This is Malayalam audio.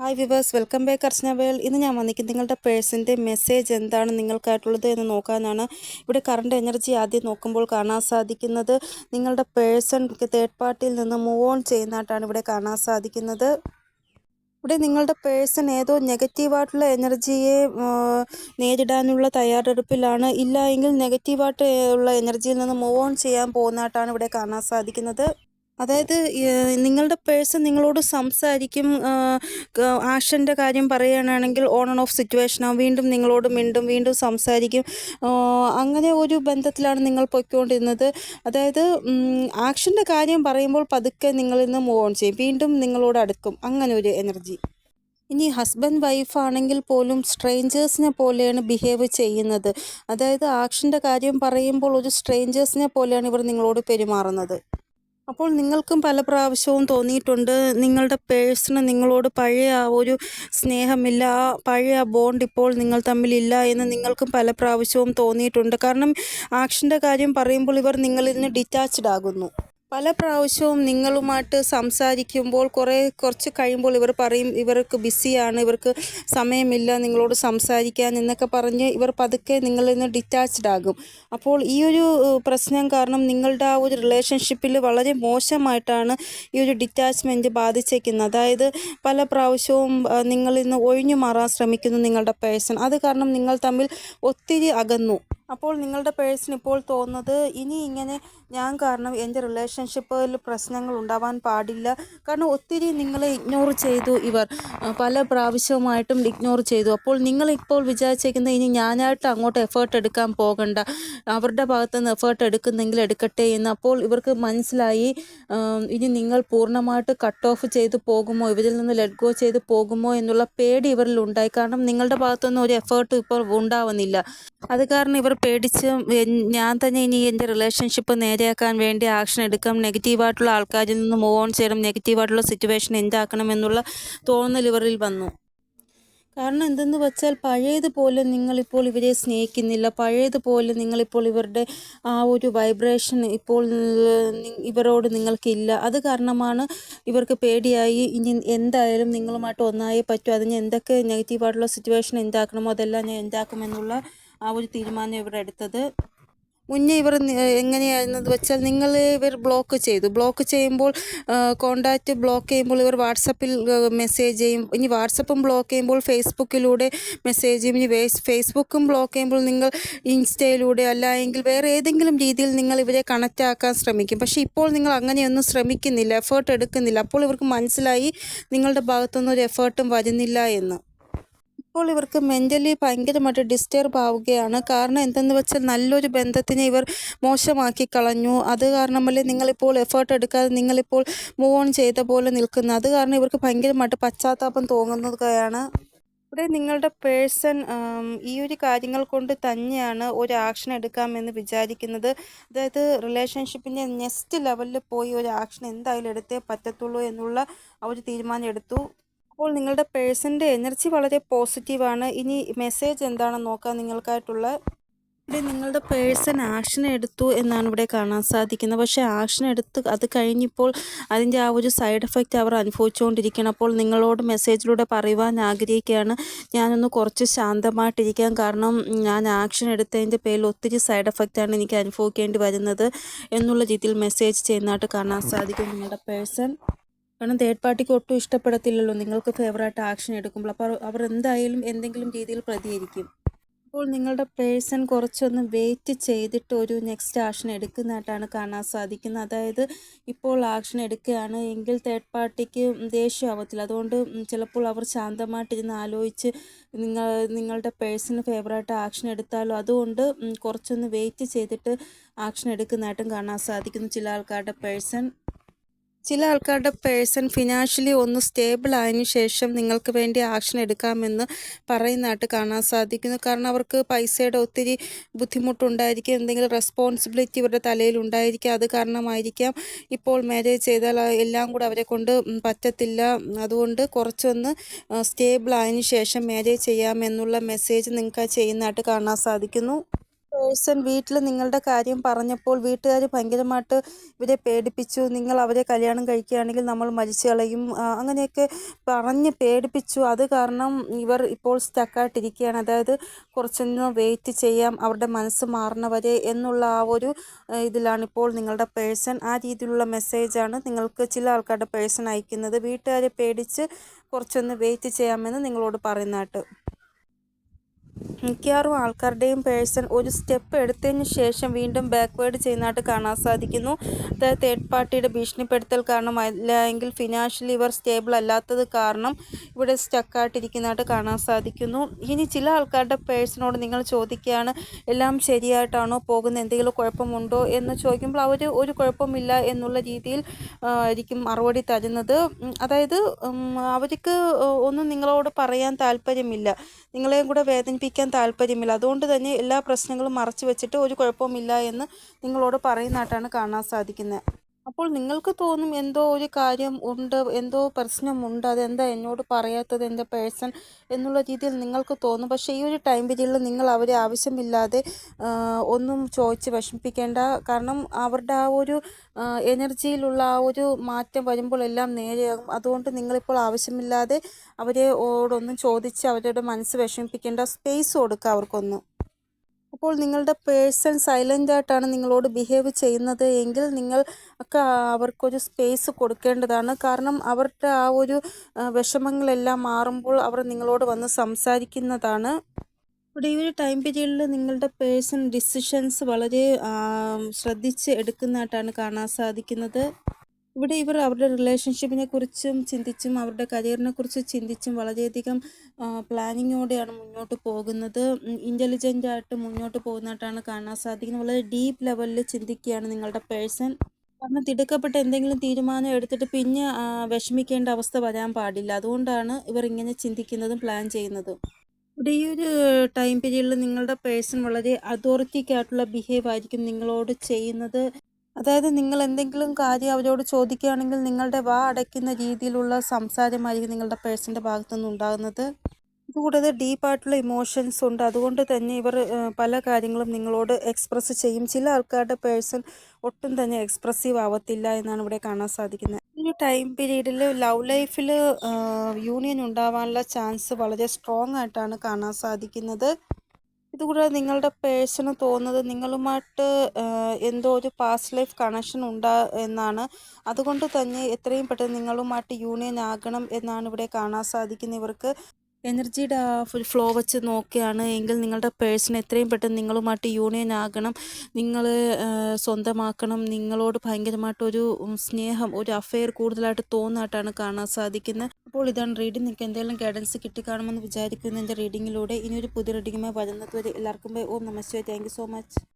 Hi viewers welcome back Archana world ഇന്ന് ഞാൻ വന്നിരിക്കുന്നത് നിങ്ങളുടെ പേഴ്സിന്റെ മെസ്സേജ് എന്താണ് നിങ്ങൾക്കായിട്ടുള്ളത് എന്ന് നോക്കാനാണ്. ഇവിടെ കറണ്ട് എനർജി ആദ്യം നോക്കുമ്പോൾ കാണാൻ സാധിക്കുന്നത് നിങ്ങളുടെ പേഴ്സൺ തേർഡ് പാർട്ടിയിൽ നിന്ന് മൂവ് ഓൺ ചെയ്യുന്നതായിട്ടാണ് ഇവിടെ കാണാൻ സാധിക്കുന്നത്. ഇവിടെ നിങ്ങളുടെ പേഴ്സൺ ഏതോ നെഗറ്റീവായിട്ടുള്ള എനർജിയെ നേരിടാനുള്ള തയ്യാറെടുപ്പിലാണ്. ഇല്ല എങ്കിൽ നെഗറ്റീവായിട്ട് ഉള്ള എനർജിയിൽ നിന്ന് മൂവ് ഓൺ ചെയ്യാൻ പോകുന്നതായിട്ടാണ് ഇവിടെ കാണാൻ സാധിക്കുന്നത്. അതായത് നിങ്ങളുടെ പേഴ്സൺ നിങ്ങളോട് സംസാരിക്കും ആക്ഷന്റെ കാര്യം പറയുകയാണെങ്കിൽ ഓൺ ആൻഡ് ഓഫ് സിറ്റുവേഷനാണ് വീണ്ടും നിങ്ങളോട് മിണ്ടും വീണ്ടും സംസാരിക്കും. അങ്ങനെ ഒരു ബന്ധത്തിലാണ് നിങ്ങൾ പൊയ്ക്കൊണ്ടിരുന്നത്. അതായത് ആക്ഷന്റെ കാര്യം പറയുമ്പോൾ പതുക്കെ നിങ്ങളിൽ നിന്ന് മൂവ് ഓൺ ചെയ്യും. വീണ്ടും നിങ്ങളോട് അടുക്കും. അങ്ങനെ ഒരു എനർജി ഇനി ഹസ്ബൻഡ് വൈഫ് ആണെങ്കിൽ പോലും സ്ട്രേഞ്ചേഴ്സിനെ പോലെയാണ് ബിഹേവ് ചെയ്യുന്നത്. അതായത് ആക്ഷന്റെ കാര്യം പറയുമ്പോൾ ഒരു സ്ട്രേഞ്ചേഴ്സിനെ പോലെയാണ് ഇവർ നിങ്ങളോട് പെരുമാറുന്നത്. അപ്പോൾ നിങ്ങൾക്കും പല പ്രാവശ്യവും തോന്നിയിട്ടുണ്ട് നിങ്ങളുടെ പേഴ്സണ് നിങ്ങളോട് പഴയ ആ ഒരു സ്നേഹമില്ല ആ പഴയ ആ ബോണ്ട് ഇപ്പോൾ നിങ്ങൾ തമ്മിലില്ല എന്ന് നിങ്ങൾക്കും പല പ്രാവശ്യവും തോന്നിയിട്ടുണ്ട്. കാരണം ആക്ഷന്റെ കാര്യം പറയുമ്പോൾ ഇവർ നിങ്ങളിൽ നിന്ന് ഡിറ്റാച്ച്ഡ് ആകുന്നു. പല പ്രാവശ്യവും നിങ്ങളുമായിട്ട് സംസാരിക്കുമ്പോൾ കുറേ കുറച്ച് കഴിയുമ്പോൾ ഇവർ പറയും ഇവർക്ക് ബിസിയാണ് ഇവർക്ക് സമയമില്ല നിങ്ങളോട് സംസാരിക്കാൻ എന്നൊക്കെ പറഞ്ഞ് ഇവർ പതുക്കെ നിങ്ങളിൽ നിന്ന് ഡിറ്റാച്ച്ഡ് ആകും. അപ്പോൾ ഈ ഒരു പ്രശ്നം കാരണം നിങ്ങളുടെ ആ ഒരു റിലേഷൻഷിപ്പിൽ വളരെ മോശമായിട്ടാണ് ഈ ഒരു ഡിറ്റാച്ച്മെന്റ് ബാധിച്ചേക്കുന്നത്. അതായത് പല പ്രാവശ്യവും നിങ്ങളിൽ നിന്ന് ഒഴിഞ്ഞു മാറാൻ ശ്രമിക്കുന്നു നിങ്ങളുടെ പേഴ്സൺ. അത് കാരണം നിങ്ങൾ തമ്മിൽ ഒത്തിരി അകന്നു. അപ്പോൾ നിങ്ങളുടെ പേഴ്സൺ ഇപ്പോൾ തോന്നുന്നത് ഇനി ഇങ്ങനെ ഞാൻ കാരണം എന്റെ റിലേഷൻഷിപ്പിൽ പ്രശ്നങ്ങൾ ഉണ്ടാവാൻ പാടില്ല. കാരണം ഒത്തിരി നിങ്ങളെ ഇഗ്നോർ ചെയ്തു ഇവർ. പല പ്രാവശ്യവുമായിട്ടും ഇഗ്നോർ ചെയ്തു. അപ്പോൾ നിങ്ങളിപ്പോൾ വിചാരിച്ചേക്കുന്നത് ഇനി ഞാനായിട്ട് അങ്ങോട്ട് എഫേർട്ട് എടുക്കാൻ പോകണ്ട. അവരുടെ ഭാഗത്ത് നിന്ന് എഫേർട്ട് എടുക്കുന്നെങ്കിൽ എടുക്കട്ടെ എന്ന്. അപ്പോൾ ഇവർക്ക് മനസ്സിലായി ഇനി നിങ്ങൾ പൂർണമായിട്ട് കട്ട് ഓഫ് ചെയ്ത് പോകുമോ? ഇവരിൽ നിന്ന് ലെറ്റ് ഗോ ചെയ്ത് പോകുമോ? എന്നുള്ള പേടി ഇവരിൽ ഉണ്ടായി. കാരണം നിങ്ങളുടെ ഭാഗത്തുനിന്ന് ഒരു എഫേർട്ട് ഇപ്പോൾ ഉണ്ടാവുന്നില്ല. അത് കാരണം ഇവർ പേടിച്ച് ഞാൻ തന്നെ ഇനി എന്റെ റിലേഷൻഷിപ്പ് നേരെയാക്കാൻ വേണ്ടി ആക്ഷൻ എടുക്കാം നെഗറ്റീവായിട്ടുള്ള ആൾക്കാരിൽ നിന്ന് മൂവ് ഓൺ ചെയ്യണം നെഗറ്റീവായിട്ടുള്ള സിറ്റുവേഷൻ എന്താക്കണം എന്നുള്ള തോന്നൽ ഇവരിൽ വന്നു. കാരണം എന്തെന്ന് വെച്ചാൽ പഴയതുപോലെ നിങ്ങളിപ്പോൾ ഇവരെ സ്നേഹിക്കുന്നില്ല പഴയതുപോലെ നിങ്ങളിപ്പോൾ ഇവരുടെ ആ ഒരു വൈബ്രേഷൻ ഇപ്പോൾ ഇവരോട് നിങ്ങൾക്കില്ല. അത് കാരണമാണ് ഇവർക്ക് പേടിയായി ഇനി എന്തായാലും നിങ്ങളുമായിട്ട് ഒന്നായേ പറ്റൂ. അതിന് എന്തൊക്കെ നെഗറ്റീവായിട്ടുള്ള സിറ്റുവേഷൻ എന്താക്കണമോ അതെല്ലാം ഞാൻ എന്താക്കുമെന്നുള്ള ആ ഒരു തീരുമാനം ഇവർ എടുത്തത്. മുന്നേ ഇവർ എങ്ങനെയായിരുന്നത് വെച്ചാൽ നിങ്ങൾ ഇവർ ബ്ലോക്ക് ചെയ്തു. ബ്ലോക്ക് ചെയ്യുമ്പോൾ കോണ്ടാക്റ്റ് ബ്ലോക്ക് ചെയ്യുമ്പോൾ ഇവർ വാട്സപ്പിൽ മെസ്സേജ് ചെയ്യും. ഇനി വാട്സപ്പും ബ്ലോക്ക് ചെയ്യുമ്പോൾ ഫേസ്ബുക്കിലൂടെ മെസ്സേജ് ചെയ്യും. ഇനി ഫേസ്ബുക്കും ബ്ലോക്ക് ചെയ്യുമ്പോൾ നിങ്ങൾ ഇൻസ്റ്റയിലൂടെ അല്ലെങ്കിൽ വേറെ ഏതെങ്കിലും രീതിയിൽ നിങ്ങൾ ഇവരെ കണക്റ്റ് ആക്കാൻ ശ്രമിക്കും. പക്ഷേ ഇപ്പോൾ നിങ്ങൾ അങ്ങനെയൊന്നും ശ്രമിക്കുന്നില്ല എഫേർട്ട് എടുക്കുന്നില്ല. അപ്പോൾ ഇവർക്ക് മനസ്സിലായി നിങ്ങളുടെ ഭാഗത്തുനിന്ന് ഒരു എഫേർട്ടും വരുന്നില്ല എന്ന്. ഇപ്പോൾ ഇവർക്ക് മെന്റലി ഭയങ്കരമായിട്ട് ഡിസ്റ്റർബ് ആവുകയാണ്. കാരണം എന്തെന്ന് വെച്ചാൽ നല്ലൊരു ബന്ധത്തിനെ ഇവർ മോശമാക്കി കളഞ്ഞു. അത് കാരണമല്ലേ നിങ്ങളിപ്പോൾ എഫേർട്ട് എടുക്കാതെ നിങ്ങളിപ്പോൾ മൂവ് ഓൺ ചെയ്ത പോലെ നിൽക്കുന്നു അത് കാരണം ഇവർക്ക് ഭയങ്കരമായിട്ട് പശ്ചാത്താപം തോന്നുകയാണ് ഇവിടെ നിങ്ങളുടെ പേഴ്സൺ ഈ ഒരു കാര്യങ്ങൾ കൊണ്ട് തന്നെയാണ് ഒരു ആക്ഷൻ എടുക്കാമെന്ന് വിചാരിക്കുന്നത്. അതായത് റിലേഷൻഷിപ്പിന്റെ നെക്സ്റ്റ് ലെവലിൽ പോയി ഒരു ആക്ഷൻ എന്തായാലും എടുത്തേ പറ്റത്തുള്ളൂ എന്നുള്ള ഒരു തീരുമാനം എടുത്തു. അപ്പോൾ നിങ്ങളുടെ പേഴ്സന്റെ എനർജി വളരെ പോസിറ്റീവാണ്. ഇനി മെസ്സേജ് എന്താണെന്ന് നോക്കാം നിങ്ങൾക്കായിട്ടുള്ള. ഇവിടെ നിങ്ങളുടെ പേഴ്സൺ ആക്ഷൻ എടുത്തു എന്നാണ് ഇവിടെ കാണാൻ സാധിക്കുന്നത്. പക്ഷേ ആക്ഷൻ എടുത്ത് അത് കഴിഞ്ഞിപ്പോൾ അതിന്റെ ആ ഒരു സൈഡ് എഫക്റ്റ് അവർ അനുഭവിച്ചുകൊണ്ടിരിക്കണം അപ്പോൾ നിങ്ങളോട് മെസ്സേജിലൂടെ പറയുവാൻ ആഗ്രഹിക്കുകയാണ്. ഞാനൊന്ന് കുറച്ച് ശാന്തമായിട്ടിരിക്കാം കാരണം ഞാൻ ആക്ഷൻ എടുത്തതിന്റെ പേരിൽ ഒത്തിരി സൈഡ് എഫക്റ്റാണ് എനിക്ക് അനുഭവിക്കേണ്ടി വരുന്നത് എന്നുള്ള രീതിയിൽ മെസ്സേജ് ചെയ്യുന്നതായിട്ട് കാണാൻ സാധിക്കും നിങ്ങളുടെ പേഴ്സൺ. കാരണം തേർഡ് പാർട്ടിക്ക് ഒട്ടും ഇഷ്ടപ്പെടത്തില്ലല്ലോ. നിങ്ങൾക്ക് ഫേവറായിട്ട് ആക്ഷൻ എടുക്കുമ്പോൾ. അപ്പോൾ അവർ എന്തായാലും എന്തെങ്കിലും രീതിയിൽ പ്രതികരിക്കും. അപ്പോൾ നിങ്ങളുടെ പേഴ്സൺ കുറച്ചൊന്ന് വെയിറ്റ് ചെയ്തിട്ട് ഒരു നെക്സ്റ്റ് ആക്ഷൻ എടുക്കുന്നതായിട്ടാണ് കാണാൻ സാധിക്കുന്നത്. അതായത് ഇപ്പോൾ ആക്ഷൻ എടുക്കുകയാണ് എങ്കിൽ തേർഡ് പാർട്ടിക്ക് ദേഷ്യമാവത്തില്ല. അതുകൊണ്ട് ചിലപ്പോൾ അവർ ശാന്തമായിട്ടിരുന്ന് ആലോചിച്ച് നിങ്ങൾ നിങ്ങളുടെ പേഴ്സണ് ഫേവറായിട്ട് ആക്ഷൻ എടുത്താലോ അതുകൊണ്ട് കുറച്ചൊന്ന് വെയിറ്റ് ചെയ്തിട്ട് ആക്ഷൻ എടുക്കുന്നതായിട്ടും കാണാൻ സാധിക്കുന്നു ചില ആൾക്കാരുടെ പേഴ്സൺ ചില ആൾക്കാരുടെ പേഴ്സൺ ഫിനാൻഷ്യലി ഒന്ന് സ്റ്റേബിൾ ആയതിനു ശേഷം നിങ്ങൾക്ക് വേണ്ടി ആക്ഷൻ എടുക്കാമെന്ന് പറയുന്നതായിട്ട് കാണാൻ സാധിക്കുന്നു. കാരണം അവർക്ക് പൈസയുടെ ഒത്തിരി ബുദ്ധിമുട്ടുണ്ടായിരിക്കും. എന്തെങ്കിലും റെസ്പോൺസിബിലിറ്റി ഇവരുടെ തലയിൽ ഉണ്ടായിരിക്കും. അത് കാരണമായിരിക്കാം. ഇപ്പോൾ മാരേജ് ചെയ്താൽ എല്ലാം കൂടെ അവരെ കൊണ്ട് പറ്റത്തില്ല. അതുകൊണ്ട് കുറച്ചൊന്ന് സ്റ്റേബിൾ ആയതിനു ശേഷം മാരേജ് ചെയ്യാമെന്നുള്ള മെസ്സേജ് നിങ്ങൾക്ക് ചെയ്യുന്നതായിട്ട് കാണാൻ സാധിക്കുന്നു. പേഴ്സൺ വീട്ടിൽ നിങ്ങളുടെ കാര്യം പറഞ്ഞപ്പോൾ വീട്ടുകാർ ഭയങ്കരമായിട്ട് ഇവരെ പേടിപ്പിച്ചു. നിങ്ങൾ അവരെ കല്യാണം കഴിക്കുകയാണെങ്കിൽ നമ്മൾ മരിച്ചു കളയും. അങ്ങനെയൊക്കെ പറഞ്ഞ് പേടിപ്പിച്ചു. അത് കാരണം ഇവർ ഇപ്പോൾ സ്റ്റക്കായിട്ടിരിക്കുകയാണ്. അതായത് കുറച്ചൊന്ന് വെയിറ്റ് ചെയ്യാം അവരുടെ മനസ്സ് മാറണവരെ എന്നുള്ള ആ ഒരു ഇതിലാണ് ഇപ്പോൾ നിങ്ങളുടെ പേഴ്സൺ. ആ രീതിയിലുള്ള മെസ്സേജാണ് നിങ്ങൾക്ക് ചില ആൾക്കാരുടെ പേഴ്സൺ അയക്കുന്നത്. വീട്ടുകാരെ പേടിച്ച് കുറച്ചൊന്ന് വെയിറ്റ് ചെയ്യാമെന്ന് നിങ്ങളോട് പറയുന്നതായിട്ട്. മിക്കവാറും ആൾക്കാരുടെയും പേഴ്സൺ ഒരു സ്റ്റെപ്പ് എടുത്തതിന് ശേഷം വീണ്ടും ബാക്ക്വേർഡ് ചെയ്യുന്നതായിട്ട് കാണാൻ സാധിക്കുന്നു. അതായത് തേർഡ് പാർട്ടിയുടെ ഭീഷണിപ്പെടുത്തൽ കാരണം അല്ലെങ്കിൽ ഫിനാൻഷ്യലി ഇവർ സ്റ്റേബിൾ അല്ലാത്തത് കാരണം ഇവിടെ സ്റ്റക്കായിട്ടിരിക്കുന്നതായിട്ട് കാണാൻ സാധിക്കുന്നു. ഇനി ചില ആൾക്കാരുടെ പേഴ്സണോട് നിങ്ങൾ ചോദിക്കുകയാണ് എല്ലാം ശരിയായിട്ടാണോ പോകുന്നത്? എന്തെങ്കിലും കുഴപ്പമുണ്ടോ? എന്ന് ചോദിക്കുമ്പോൾ അവർ ഒരു കുഴപ്പമില്ല എന്നുള്ള രീതിയിൽ ആയിരിക്കും മറുപടി തരുന്നത്. അതായത് അവർക്ക് ഒന്നും നിങ്ങളോട് പറയാൻ താല്പര്യമില്ല. നിങ്ങളെയും കൂടെ വേദനിപ്പിക്കാൻ താല്പര്യമില്ല. അതുകൊണ്ട് തന്നെ എല്ലാ പ്രശ്നങ്ങളും മറച്ചു വെച്ചിട്ട് ഒരു കുഴപ്പവുമില്ല എന്ന് നിങ്ങളോട് പറയുന്നതായിട്ടാണ് കാണാൻ സാധിക്കുന്നത്. അപ്പോൾ നിങ്ങൾക്ക് തോന്നും എന്തോ ഒരു കാര്യം ഉണ്ട് എന്തോ പ്രശ്നമുണ്ട് അതെന്താ എന്നോട് പറയാത്തത് എന്റെ പേഴ്സൺ എന്നുള്ള രീതിയിൽ നിങ്ങൾക്ക് തോന്നും. പക്ഷേ ഈ ഒരു ടൈം പീരീഡിൽ നിങ്ങൾ അവരെ ആവശ്യമില്ലാതെ ഒന്നും ചോദിച്ച് വിഷമിപ്പിക്കേണ്ട. കാരണം അവരുടെ ആ ഒരു എനർജിയിലുള്ള ആ ഒരു മാറ്റം വരുമ്പോൾ എല്ലാം നേരെയാകും. അതുകൊണ്ട് നിങ്ങളിപ്പോൾ ആവശ്യമില്ലാതെ അവരെ ഓടൊന്നും ചോദിച്ച് അവരുടെ മനസ്സ് വിഷമിപ്പിക്കേണ്ട സ്പേസ് കൊടുക്കുക അവർക്കൊന്നും. അപ്പോൾ നിങ്ങളുടെ പേഴ്സൺ സൈലന്റ് ആയിട്ടാണ് നിങ്ങളോട് ബിഹേവ് ചെയ്യുന്നത് എങ്കിൽ നിങ്ങൾ ഒക്കെ അവർക്കൊരു സ്പേസ് കൊടുക്കേണ്ടതാണ്. കാരണം അവരുടെ ആ ഒരു വിഷമങ്ങളെല്ലാം മാറുമ്പോൾ അവർ നിങ്ങളോട് വന്ന് സംസാരിക്കുന്നതാണ്. ഇവിടെ ഈ ഒരു ടൈം പീരീഡിൽ നിങ്ങളുടെ പേഴ്സൺ ഡിസിഷൻസ് വളരെ ശ്രദ്ധിച്ച് എടുക്കുന്നതായിട്ടാണ് കാണാൻ സാധിക്കുന്നത്. ഇവിടെ ഇവർ അവരുടെ റിലേഷൻഷിപ്പിനെ കുറിച്ചും ചിന്തിച്ചും അവരുടെ കരിയറിനെ കുറിച്ച് ചിന്തിച്ചും വളരെയധികം പ്ലാനിങ്ങോടെയാണ് മുന്നോട്ട് പോകുന്നത്. ഇന്റലിജന്റ് ആയിട്ട് മുന്നോട്ട് പോകുന്നതായിട്ടാണ് കാണാൻ സാധിക്കുന്നത്. വളരെ ഡീപ്പ് ലെവലിൽ ചിന്തിക്കുകയാണ് നിങ്ങളുടെ പേഴ്സൺ കാരണം തിടുക്കപ്പെട്ട എന്തെങ്കിലും തീരുമാനം എടുത്തിട്ട് പിന്നെ വിഷമിക്കേണ്ട അവസ്ഥ വരാൻ പാടില്ല. അതുകൊണ്ടാണ് ഇവർ ഇങ്ങനെ ചിന്തിക്കുന്നതും പ്ലാൻ ചെയ്യുന്നതും. ഇവിടെ ഈ ഒരു ടൈം പീരീഡിൽ നിങ്ങളുടെ പേഴ്സൺ വളരെ അതോറിറ്റിക്കായിട്ടുള്ള ബിഹേവ് ആയിരിക്കും നിങ്ങളോട് ചെയ്യുന്നത്. അതായത് നിങ്ങൾ എന്തെങ്കിലും കാര്യം അവരോട് ചോദിക്കുകയാണെങ്കിൽ നിങ്ങളുടെ വാ അടയ്ക്കുന്ന രീതിയിലുള്ള സംസാരമായിരിക്കും നിങ്ങളുടെ പേഴ്സന്റെ ഭാഗത്തുനിന്ന് ഉണ്ടാകുന്നത്. ഇതുകൂടാതെ ഡീപ്പായിട്ടുള്ള ഇമോഷൻസ് ഉണ്ട്. അതുകൊണ്ട് തന്നെ ഇവർ പല കാര്യങ്ങളും നിങ്ങളോട് എക്സ്പ്രസ് ചെയ്യും. ചില ആൾക്കാരുടെ പേഴ്സൺ ഒട്ടും തന്നെ എക്സ്പ്രസീവ് ആവത്തില്ല എന്നാണ് ഇവിടെ കാണാൻ സാധിക്കുന്നത്. ഈ ടൈം പീരീഡിൽ ലവ് ലൈഫിൽ യൂണിയൻ ഉണ്ടാവാനുള്ള ചാൻസ് വളരെ സ്ട്രോങ് ആയിട്ടാണ് കാണാൻ സാധിക്കുന്നത്. ഇതുകൂടാതെ നിങ്ങളുടെ പേഴ്സണ് തോന്നുന്നത് നിങ്ങളുമായിട്ട് എന്തോ ഒരു പാസ്റ്റ് ലൈഫ് കണക്ഷൻ ഉണ്ടാ എന്നാണ്. അതുകൊണ്ട് തന്നെ എത്രയും പെട്ടെന്ന് നിങ്ങളുമായിട്ട് യൂണിയൻ ആകണം എന്നാണ് ഇവിടെ കാണാൻ സാധിക്കുന്നത് ഇവർക്ക്. എനർജിയുടെ ആ ഫുൾ ഫ്ലോ വെച്ച് നോക്കുകയാണ് എങ്കിൽ നിങ്ങളുടെ പേഴ്സൺ എത്രയും പെട്ടെന്ന് നിങ്ങളുമായിട്ട് യൂണിയൻ ആകണം. നിങ്ങൾ സ്വന്തമാക്കണം. നിങ്ങളോട് ഭയങ്കരമായിട്ടൊരു സ്നേഹം ഒരു അഫെയർ കൂടുതലായിട്ട് തോന്നായിട്ടാണ് കാണാൻ സാധിക്കുന്നത്. അപ്പോൾ ഇതാണ് റീഡിംഗ് നിങ്ങൾക്ക് എന്തെങ്കിലും ഗൈഡൻസ് കിട്ടിക്കാണുമെന്ന് വിചാരിക്കുന്നു. എന്റെ റീഡിങ്ങിലൂടെ ഇനി ഒരു പുതിയ റീഡിങ്ങുമായി വരുന്നത് വരെ എല്ലാവർക്കും ഓം നമസ്തേ താങ്ക് സോ മച്ച്